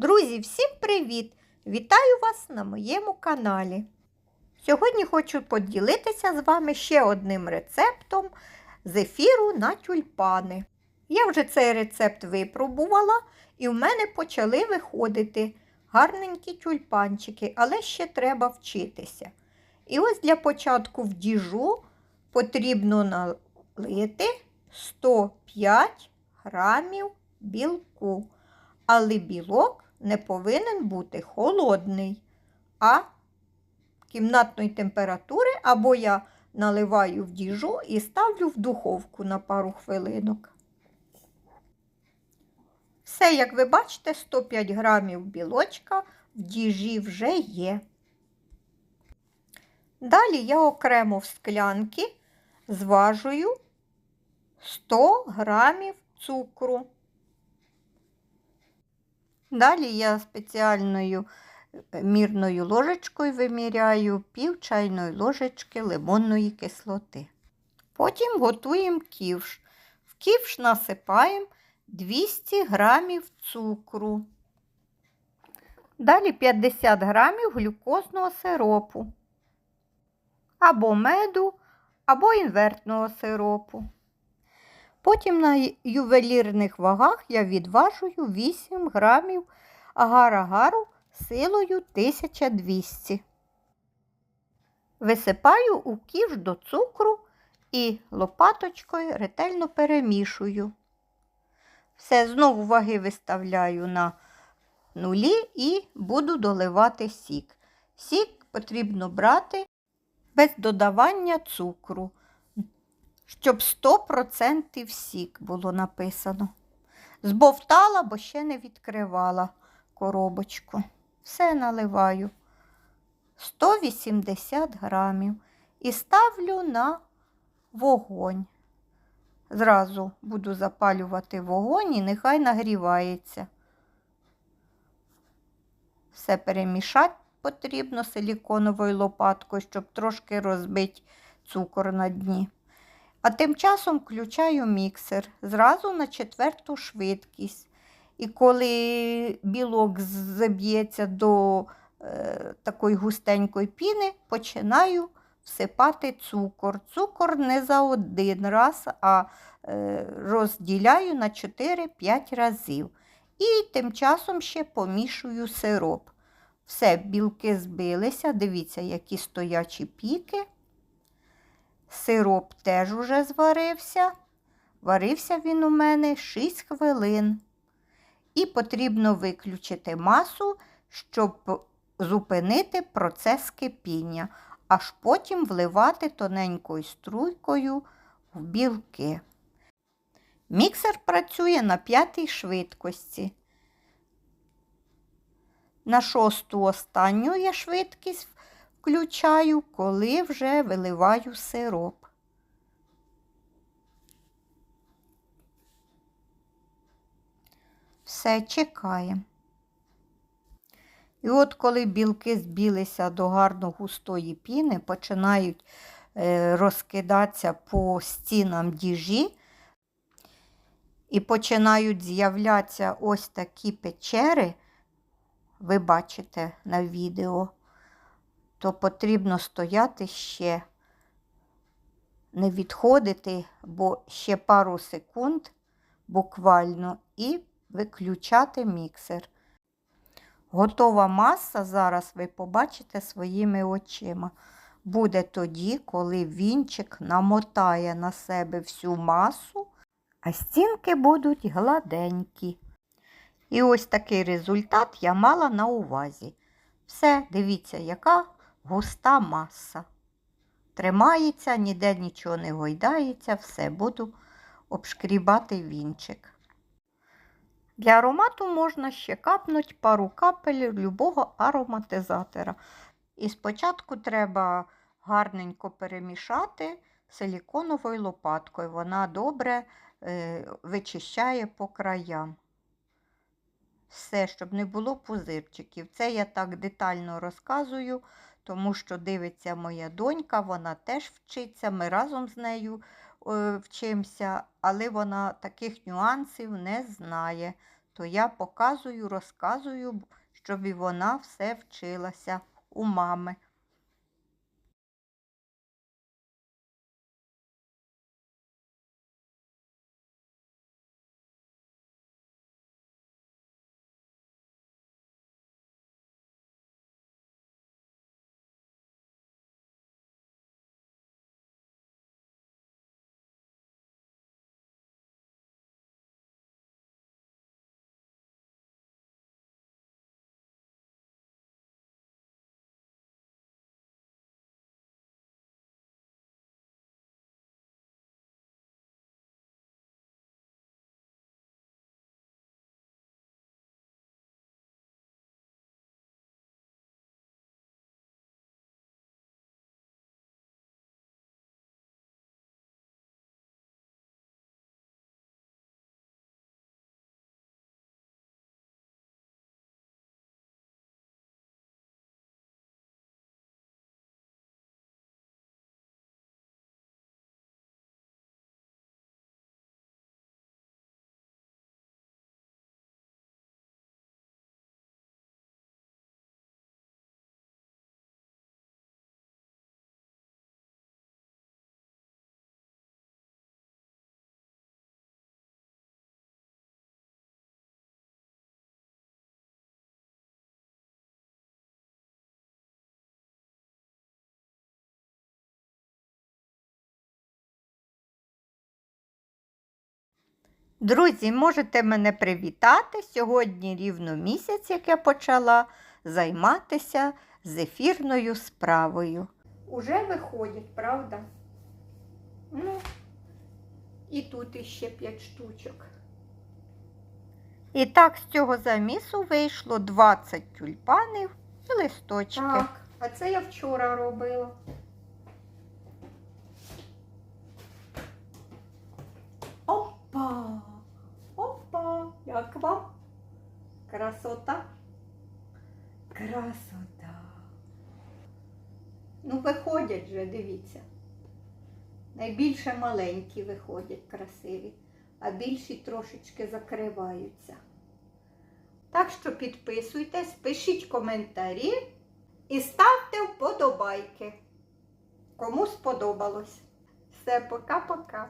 Друзі, всім привіт! Вітаю вас на моєму каналі. Сьогодні хочу поділитися з вами ще одним рецептом зефіру на тюльпани. Я вже цей рецепт випробувала, і в мене почали виходити гарненькі тюльпанчики, але ще треба вчитися. І ось для початку в діжу потрібно налити 105 грамів білку. Але білок не повинен бути холодний, а кімнатної температури, або я наливаю в діжу і ставлю в духовку на пару хвилинок. Все, як ви бачите, 105 грамів білочка в діжі вже є. Далі я окремо в склянки зважую 100 грамів цукру. Далі я спеціальною мірною ложечкою виміряю пів чайної ложечки лимонної кислоти. Потім готуємо ківш. В ківш насипаємо 200 грамів цукру. Далі 50 грамів глюкозного сиропу, або меду, або інвертного сиропу. Потім на ювелірних вагах я відважую 8 грамів агар-агару силою 1200. Висипаю у ківш до цукру і лопаточкою ретельно перемішую. Все, знову ваги виставляю на нулі і буду доливати сік. Сік потрібно брати без додавання цукру щоб 100% сік було написано. Збовтала, бо ще не відкривала коробочку. Все наливаю 180 грамів і ставлю на вогонь. Зразу буду запалювати вогонь і нехай нагрівається. Все перемішати потрібно силіконовою лопаткою, щоб трошки розбити цукор на дні. А тим часом включаю міксер зразу на четверту швидкість. І коли білок заб'ється до е, такої густенької піни, починаю всипати цукор. Цукор не за один раз, а е, розділяю на 4-5 разів. І тим часом ще помішую сироп. Все, білки збилися, дивіться, які стоячі піки. Сироп теж уже зварився. Варився він у мене 6 хвилин. І потрібно виключити масу, щоб зупинити процес кипіння, аж потім вливати тоненькою струйкою в білки. Міксер працює на п'ятій швидкості. На шосту останню я швидкість включаю, коли вже виливаю сироп. Все чекаємо. І от коли білки збілися до гарно густої піни, починають е, розкидатися по стінам діжі і починають з'являтися ось такі печери, ви бачите на відео то потрібно стояти ще, не відходити, бо ще пару секунд буквально і виключати міксер. Готова маса, зараз ви побачите своїми очима. Буде тоді, коли вінчик намотає на себе всю масу, а стінки будуть гладенькі. І ось такий результат я мала на увазі. Все, дивіться, яка густа маса. Тримається, ніде нічого не гойдається, все, буду обшкрібати вінчик. Для аромату можна ще капнути пару капель любого ароматизатора. І спочатку треба гарненько перемішати силіконовою лопаткою. Вона добре е, вичищає по краям. Все, щоб не було пузирчиків. Це я так детально розказую, тому що дивиться моя донька, вона теж вчиться, ми разом з нею е, вчимося, але вона таких нюансів не знає. то я показую, розказую, щоб і вона все вчилася у мами. Друзі, можете мене привітати. Сьогодні рівно місяць, як я почала займатися зефірною справою. Уже виходять, правда? Ну, і тут іще 5 штучок. І так з цього замісу вийшло 20 тюльпанів і листочки. Так, а це я вчора робила. Як вам? Красота? Красота. Ну, виходять же, дивіться. Найбільше маленькі виходять красиві, а більші трошечки закриваються. Так що підписуйтесь, пишіть коментарі і ставте вподобайки. Кому сподобалось. Все, пока-пока.